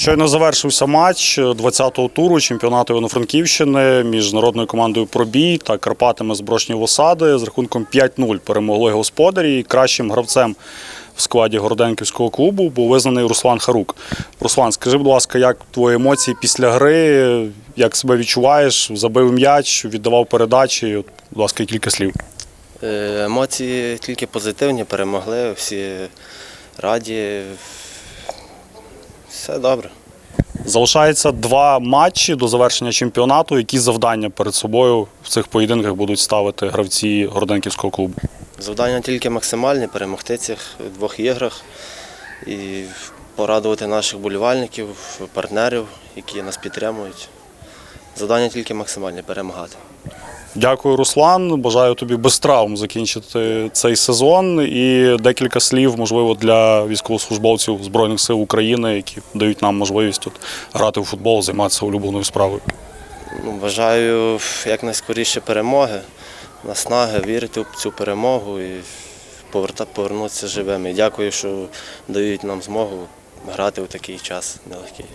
Щойно завершився матч 20-го туру чемпіонату Івано-Франківщини між народною командою Пробій та Карпатами з Брошнєвої осади з рахунком 5-0 перемогли господарі. І кращим гравцем в складі Городенківського клубу був визнаний Руслан Харук. Руслан, скажи, будь ласка, як твої емоції після гри? Як себе відчуваєш? Забив м'яч, віддавав передачі? От, Будь ласка, кілька слів. Е, Емоції тільки позитивні, перемогли, всі раді. Все добре. Залишається два матчі до завершення чемпіонату. Які завдання перед собою в цих поєдинках будуть ставити гравці Городенківського клубу? Завдання тільки максимальні перемогти цих двох іграх і порадувати наших болівальників, партнерів, які нас підтримують. Завдання тільки максимальні перемагати. Дякую, Руслан. Бажаю тобі без травм закінчити цей сезон. І декілька слів, можливо, для військовослужбовців Збройних сил України, які дають нам можливість тут грати у футбол, займатися улюбленою справою. Ну, бажаю якнайскоріше перемоги, наснаги, вірити в цю перемогу і повернутися живими. Дякую, що дають нам змогу грати у такий час нелегкий.